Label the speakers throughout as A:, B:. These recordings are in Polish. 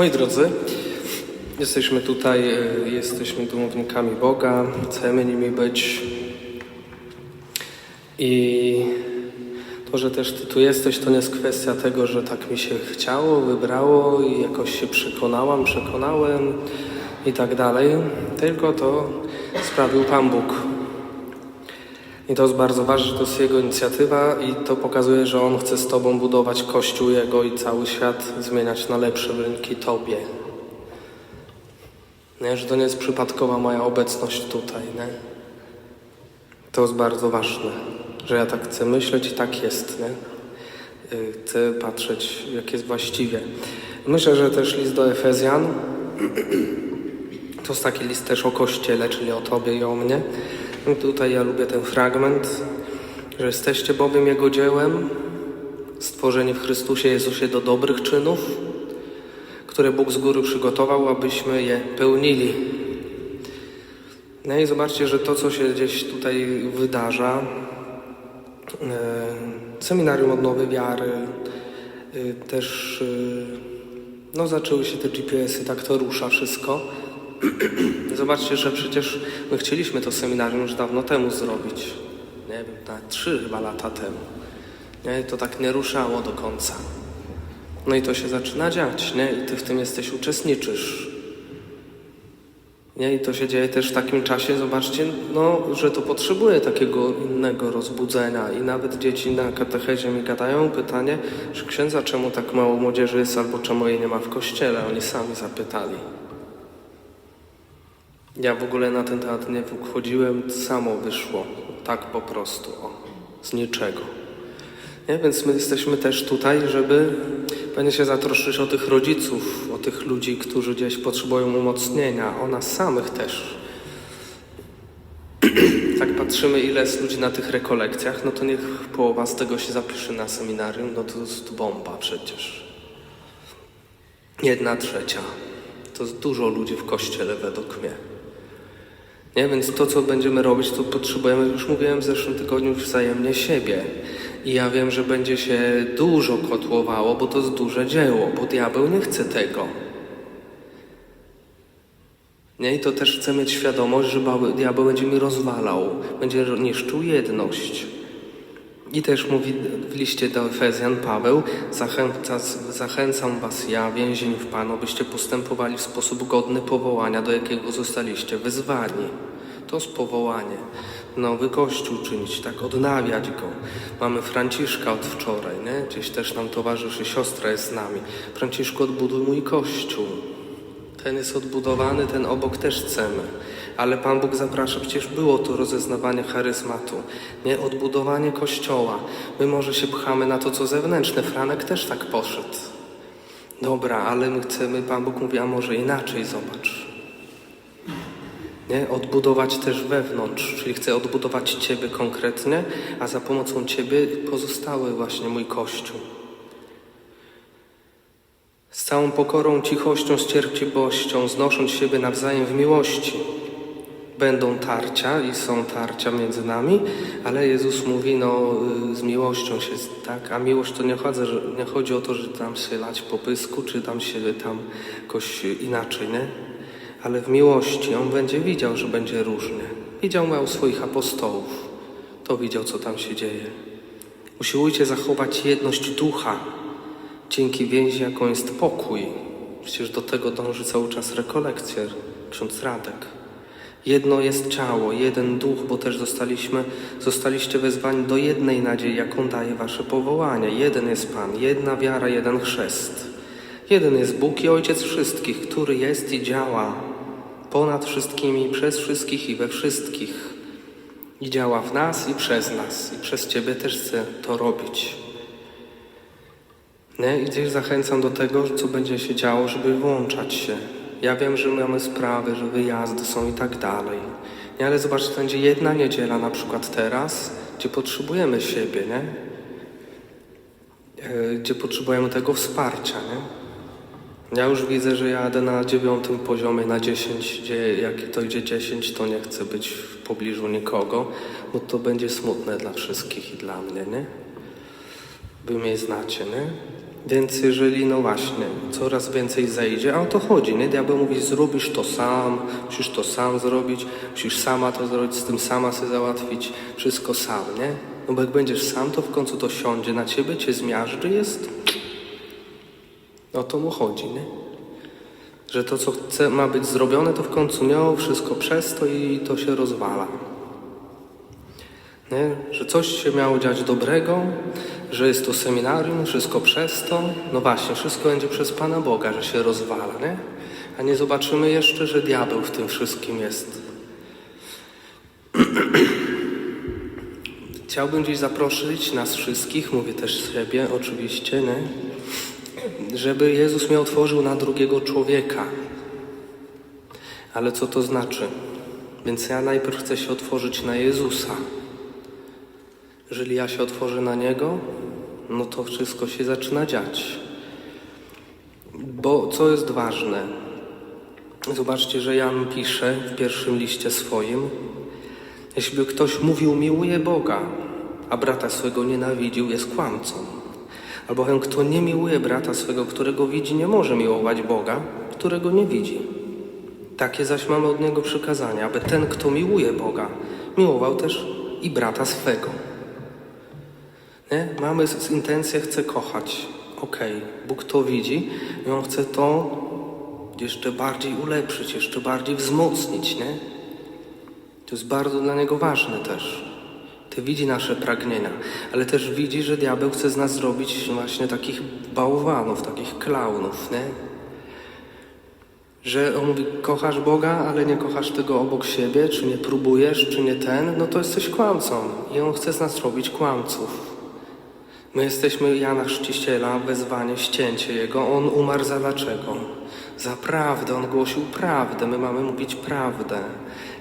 A: Moi drodzy, jesteśmy tutaj, e, jesteśmy domownikami Boga, chcemy nimi być. I to, że też Ty tu jesteś, to nie jest kwestia tego, że tak mi się chciało, wybrało i jakoś się przekonałam, przekonałem i tak dalej, tylko to sprawił Pan Bóg. I to jest bardzo ważne, że to jest Jego inicjatywa i to pokazuje, że On chce z Tobą budować Kościół Jego i cały świat zmieniać na lepsze dzięki Tobie. Nie, że to nie jest przypadkowa moja obecność tutaj, nie? To jest bardzo ważne, że ja tak chcę myśleć i tak jest, nie? Y, Chcę patrzeć, jak jest właściwie. Myślę, że też list do Efezjan to jest taki list też o Kościele, czyli o Tobie i o mnie. I tutaj ja lubię ten fragment, że jesteście bowiem Jego dziełem, stworzeni w Chrystusie Jezusie do dobrych czynów, które Bóg z góry przygotował, abyśmy je pełnili. No i zobaczcie, że to, co się gdzieś tutaj wydarza, e, seminarium odnowy wiary, e, też e, no, zaczęły się te GPS-y, tak to rusza wszystko. Zobaczcie, że przecież my chcieliśmy to seminarium już dawno temu zrobić. Nie wiem, na trzy chyba lata temu. Nie? To tak nie ruszało do końca. No i to się zaczyna dziać, nie? I ty w tym jesteś, uczestniczysz. Nie? I to się dzieje też w takim czasie, zobaczcie, no, że to potrzebuje takiego innego rozbudzenia. I nawet dzieci na katechezie mi gadają pytanie, że księdza, czemu tak mało młodzieży jest, albo czemu jej nie ma w kościele? Oni sami zapytali. Ja w ogóle na ten temat nie wchodziłem, samo wyszło. Tak po prostu, o, z niczego. Nie? Więc my jesteśmy też tutaj, żeby pewnie się zatroszczyć o tych rodziców, o tych ludzi, którzy gdzieś potrzebują umocnienia, o nas samych też. tak patrzymy, ile jest ludzi na tych rekolekcjach, no to niech połowa z tego się zapisze na seminarium, no to jest bomba przecież. Jedna trzecia. To jest dużo ludzi w kościele według mnie. Nie? Więc to, co będziemy robić, to potrzebujemy, już mówiłem w zeszłym tygodniu, wzajemnie siebie. I ja wiem, że będzie się dużo kotłowało, bo to jest duże dzieło, bo diabeł nie chce tego. Nie? I to też chcę mieć świadomość, że diabeł będzie mi rozwalał, będzie niszczył jedność. I też mówi w liście do Efezjan Paweł, zachęca, zachęcam was ja, więzień w Panu, byście postępowali w sposób godny powołania, do jakiego zostaliście wyzwani. To jest powołanie. Nowy Kościół czynić, tak odnawiać go. Mamy Franciszka od wczoraj, nie? Gdzieś też nam towarzyszy, siostra jest z nami. Franciszku, odbuduj mój Kościół. Ten jest odbudowany, ten obok też chcemy. Ale Pan Bóg zaprasza, przecież było to rozeznawanie charyzmatu, nie odbudowanie kościoła. My może się pchamy na to, co zewnętrzne. Franek też tak poszedł. Dobra, ale my chcemy, Pan Bóg mówi, a może inaczej, zobacz. Nie? Odbudować też wewnątrz, czyli chcę odbudować Ciebie konkretnie, a za pomocą Ciebie pozostały właśnie mój Kościół. Z całą pokorą, cichością, z cierpliwością, znosząc siebie nawzajem w miłości. Będą tarcia i są tarcia między nami, ale Jezus mówi, no y, z miłością się, tak? A miłość to nie chodzi, nie chodzi o to, że tam się lać po pysku, czy tam się tam jakoś inaczej, nie? Ale w miłości On będzie widział, że będzie różnie. Widział miał swoich apostołów. To widział, co tam się dzieje. Usiłujcie zachować jedność ducha, dzięki więzi, jaką jest pokój. Przecież do tego dąży cały czas rekolekcjer, ksiądz Radek. Jedno jest ciało, jeden duch, bo też zostaliśmy, zostaliście wezwani do jednej nadziei, jaką daje wasze powołanie. Jeden jest Pan, jedna wiara, jeden chrzest. Jeden jest Bóg i Ojciec wszystkich, który jest i działa ponad wszystkimi, przez wszystkich i we wszystkich. I działa w nas i przez nas. I przez Ciebie też chcę to robić. Nie? I gdzieś zachęcam do tego, co będzie się działo, żeby włączać się. Ja wiem, że mamy sprawy, że wyjazdy są i tak dalej. Nie? Ale zobaczcie, to będzie jedna niedziela na przykład teraz, gdzie potrzebujemy siebie, nie? E, Gdzie potrzebujemy tego wsparcia, nie? Ja już widzę, że jadę na dziewiątym poziomie, na 10, gdzie jak to idzie 10, to nie chcę być w pobliżu nikogo, bo to będzie smutne dla wszystkich i dla mnie, nie? Wy mnie znacie, nie? Więc jeżeli, no właśnie, coraz więcej zejdzie, a o to chodzi, nie? Diabeł mówi, zrobisz to sam, musisz to sam zrobić, musisz sama to zrobić, z tym sama sobie załatwić, wszystko sam, nie? No bo jak będziesz sam, to w końcu to siądzie na ciebie, cię zmiażdży, jest... O to mu chodzi, nie? Że to, co chce, ma być zrobione, to w końcu miało wszystko przez to i to się rozwala. Nie? Że coś się miało dziać dobrego, że jest to seminarium, wszystko przez to. No właśnie, wszystko będzie przez Pana Boga, że się rozwala, nie? A nie zobaczymy jeszcze, że diabeł w tym wszystkim jest. Chciałbym dziś zaprosić nas wszystkich, mówię też siebie oczywiście, nie? żeby Jezus mnie otworzył na drugiego człowieka. Ale co to znaczy? Więc ja najpierw chcę się otworzyć na Jezusa. Jeżeli ja się otworzę na Niego, no to wszystko się zaczyna dziać. Bo co jest ważne? Zobaczcie, że Jan pisze w pierwszym liście swoim, jeśli ktoś mówił miłuje Boga, a brata swego nienawidził, jest kłamcą. Albowiem kto nie miłuje brata swego, którego widzi, nie może miłować Boga, którego nie widzi. Takie zaś mamy od Niego przykazania, aby ten, kto miłuje Boga, miłował też i brata swego. Nie? Mamy z, intencję, chce kochać. Okej, Bóg to widzi i On chce to jeszcze bardziej ulepszyć, jeszcze bardziej wzmocnić, nie? To jest bardzo dla Niego ważne też. Ty widzi nasze pragnienia, ale też widzi, że diabeł chce z nas zrobić właśnie takich bałwanów, takich klaunów, nie? Że on mówi, kochasz Boga, ale nie kochasz tego obok siebie, czy nie próbujesz, czy nie ten, no to jesteś kłamcą. I on chce z nas robić kłamców. My jesteśmy Jana Chrzciciela, wezwanie, ścięcie Jego. On umarł za dlaczego? Za prawdę. On głosił prawdę. My mamy mówić prawdę.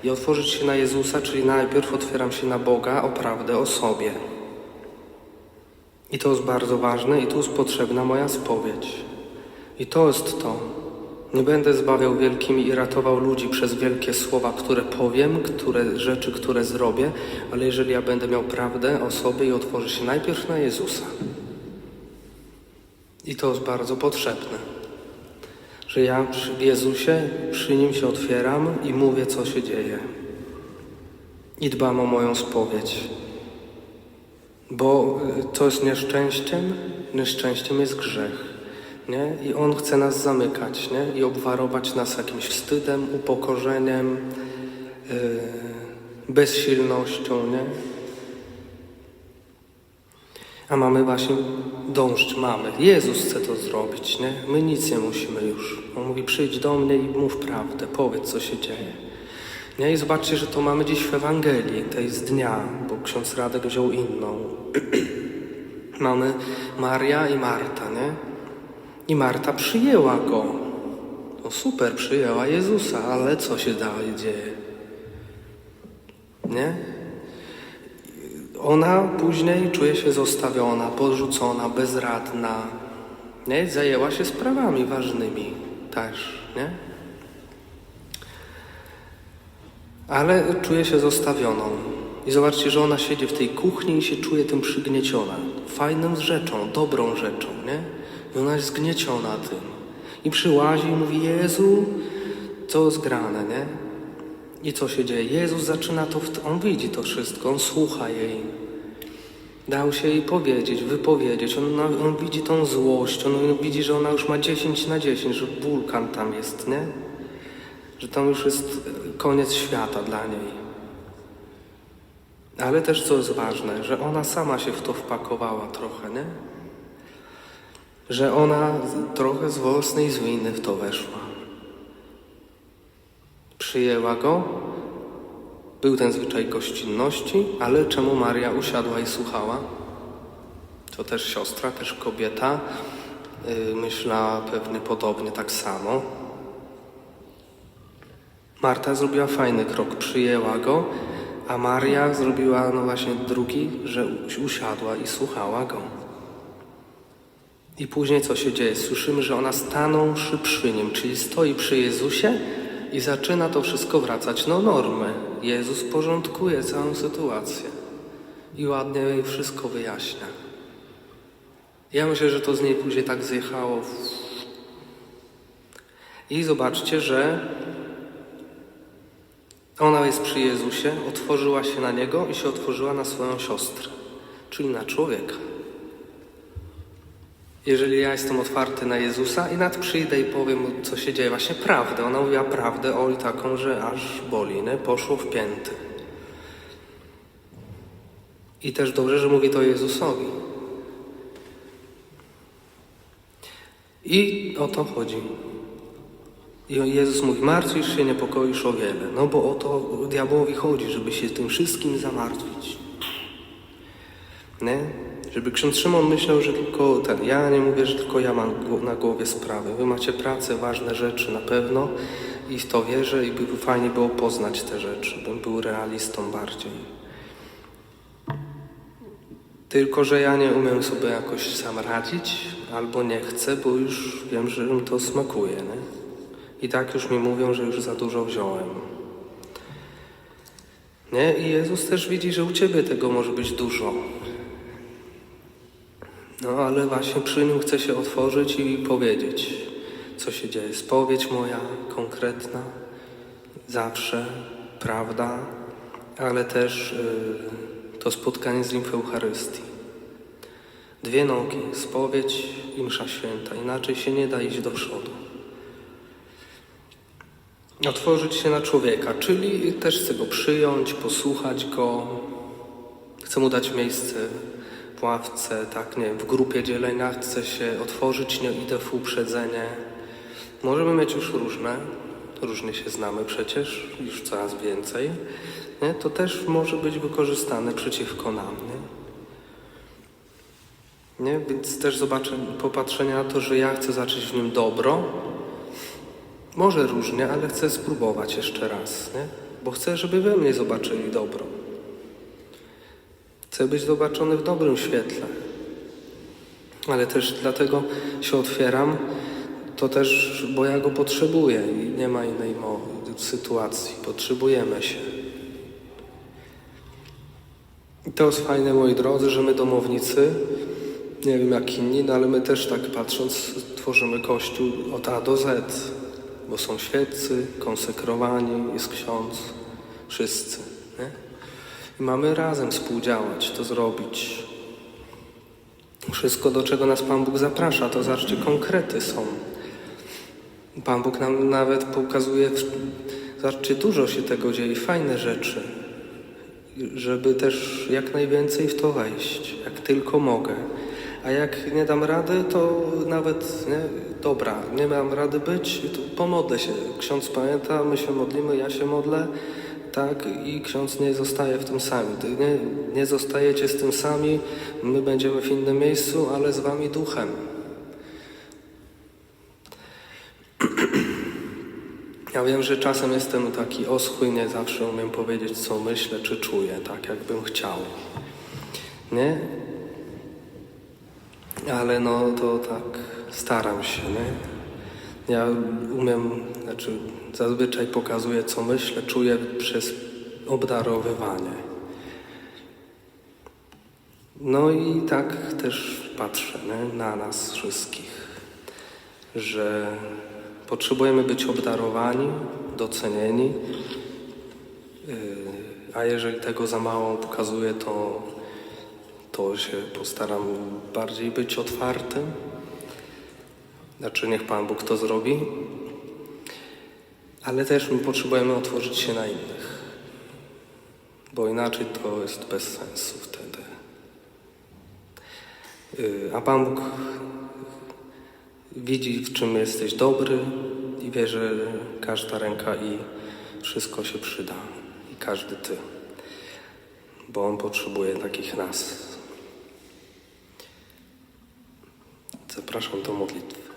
A: I otworzyć się na Jezusa, czyli najpierw otwieram się na Boga o prawdę o sobie. I to jest bardzo ważne i tu jest potrzebna moja spowiedź. I to jest to. Nie będę zbawiał wielkimi i ratował ludzi przez wielkie słowa, które powiem, które rzeczy, które zrobię, ale jeżeli ja będę miał prawdę o sobie i otworzę się najpierw na Jezusa. I to jest bardzo potrzebne. Że ja przy Jezusie, przy Nim się otwieram i mówię, co się dzieje. I dbam o moją spowiedź. Bo y, to jest nieszczęściem, nieszczęściem jest grzech. Nie? I on chce nas zamykać nie? i obwarować nas jakimś wstydem, upokorzeniem, yy, bezsilnością. Nie? A mamy właśnie dążyć, mamy. Jezus chce to zrobić, nie? My nic nie musimy już. On mówi, przyjdź do mnie i mów prawdę, powiedz, co się dzieje. Nie? I zobaczcie, że to mamy dziś w Ewangelii, tej z dnia, bo ksiądz Radek wziął inną. mamy Maria i Marta, nie? I Marta przyjęła go. No super, przyjęła Jezusa, ale co się dalej dzieje? Nie? Ona później czuje się zostawiona, porzucona, bezradna. Nie? Zajęła się sprawami ważnymi też, nie? Ale czuje się zostawioną. I zobaczcie, że ona siedzi w tej kuchni i się czuje tym przygnieciona. Fajną rzeczą, dobrą rzeczą, nie? I ona jest zgnieciona tym. I przyłazi i mówi, Jezu, co jest grane, nie? I co się dzieje? Jezus zaczyna to, on widzi to wszystko, on słucha jej. Dał się jej powiedzieć, wypowiedzieć. On, on widzi tą złość, on widzi, że ona już ma 10 na 10, że wulkan tam jest, nie? Że tam już jest koniec świata dla niej. Ale też co jest ważne, że ona sama się w to wpakowała trochę, nie? Że ona trochę z własnej z w to weszła. Przyjęła go, był ten zwyczaj gościnności, ale czemu Maria usiadła i słuchała? To też siostra, też kobieta, yy, myślała pewnie podobnie tak samo. Marta zrobiła fajny krok, przyjęła go, a Maria zrobiła no właśnie drugi, że usiadła i słuchała go. I później co się dzieje? Słyszymy, że ona stanąwszy przy nim, czyli stoi przy Jezusie i zaczyna to wszystko wracać na normę. Jezus porządkuje całą sytuację i ładnie jej wszystko wyjaśnia. Ja myślę, że to z niej później tak zjechało. I zobaczcie, że ona jest przy Jezusie, otworzyła się na Niego i się otworzyła na swoją siostrę, czyli na człowieka. Jeżeli ja jestem otwarty na Jezusa i nad przyjdę i powiem, co się dzieje, właśnie prawdę. Ona mówiła prawdę, oj taką, że aż boli, nie? poszło w pięty. I też dobrze, że mówi to Jezusowi. I o to chodzi. I Jezus mówi, martwisz się, niepokoisz o wiele. No bo o to diabłowi chodzi, żeby się tym wszystkim zamartwić. Nie? Żeby ksiądz Szymon myślał, że tylko ten, ja nie mówię, że tylko ja mam na głowie sprawy. Wy macie pracę, ważne rzeczy na pewno i w to wierzę i by fajnie było poznać te rzeczy, bym był realistą bardziej. Tylko, że ja nie umiem sobie jakoś sam radzić, albo nie chcę, bo już wiem, że mi to smakuje, nie? I tak już mi mówią, że już za dużo wziąłem. Nie? I Jezus też widzi, że u Ciebie tego może być dużo. No ale właśnie przy nim chcę się otworzyć i powiedzieć, co się dzieje. Spowiedź moja konkretna, zawsze, prawda, ale też y, to spotkanie z nim w Eucharystii. Dwie nogi, spowiedź i msza święta. Inaczej się nie da iść do przodu. Otworzyć się na człowieka, czyli też chcę go przyjąć, posłuchać go. Chcę mu dać miejsce w ławce, tak, nie w grupie dzielenia. Chcę się otworzyć, nie idę w uprzedzenie. Możemy mieć już różne, różnie się znamy przecież, już coraz więcej. Nie? To też może być wykorzystane przeciwko nam. Nie? Nie? Więc też zobaczę, popatrzenie na to, że ja chcę zacząć w nim dobro. Może różnie, ale chcę spróbować jeszcze raz, nie? bo chcę, żeby we mnie zobaczyli dobro. Chcę być zobaczony w dobrym świetle. Ale też dlatego się otwieram, to też, bo ja go potrzebuję i nie ma innej sytuacji. Potrzebujemy się. I to jest fajne, moi drodzy, że my domownicy, nie wiem jak inni, no ale my też tak patrząc tworzymy Kościół od A do Z, bo są świeccy, konsekrowani, jest ksiądz, wszyscy. Nie? I mamy razem współdziałać, to zrobić. Wszystko, do czego nas Pan Bóg zaprasza, to zobaczcie, konkrety są. Pan Bóg nam nawet pokazuje, zobaczcie, dużo się tego dzieje, fajne rzeczy, żeby też jak najwięcej w to wejść, jak tylko mogę. A jak nie dam rady, to nawet, nie, dobra, nie mam rady być, to pomodlę się. Ksiądz pamięta, my się modlimy, ja się modlę, tak, i ksiądz nie zostaje w tym sami. Nie, nie zostajecie z tym sami, my będziemy w innym miejscu, ale z wami duchem. Ja wiem, że czasem jestem taki oschły, nie zawsze umiem powiedzieć, co myślę, czy czuję, tak jakbym chciał. Nie? Ale no to tak staram się, nie? Ja umiem, znaczy zazwyczaj pokazuję, co myślę, czuję przez obdarowywanie. No i tak też patrzę nie? na nas wszystkich, że potrzebujemy być obdarowani, docenieni, yy, a jeżeli tego za mało pokazuję, to, to się postaram bardziej być otwartym. Znaczy, niech Pan Bóg to zrobi, ale też my potrzebujemy otworzyć się na innych, bo inaczej to jest bez sensu wtedy. Yy, A Pan Bóg widzi, w czym jesteś dobry i wie, że każda ręka i wszystko się przyda. I każdy ty. Bo On potrzebuje takich nas. Zapraszam do modlitwy.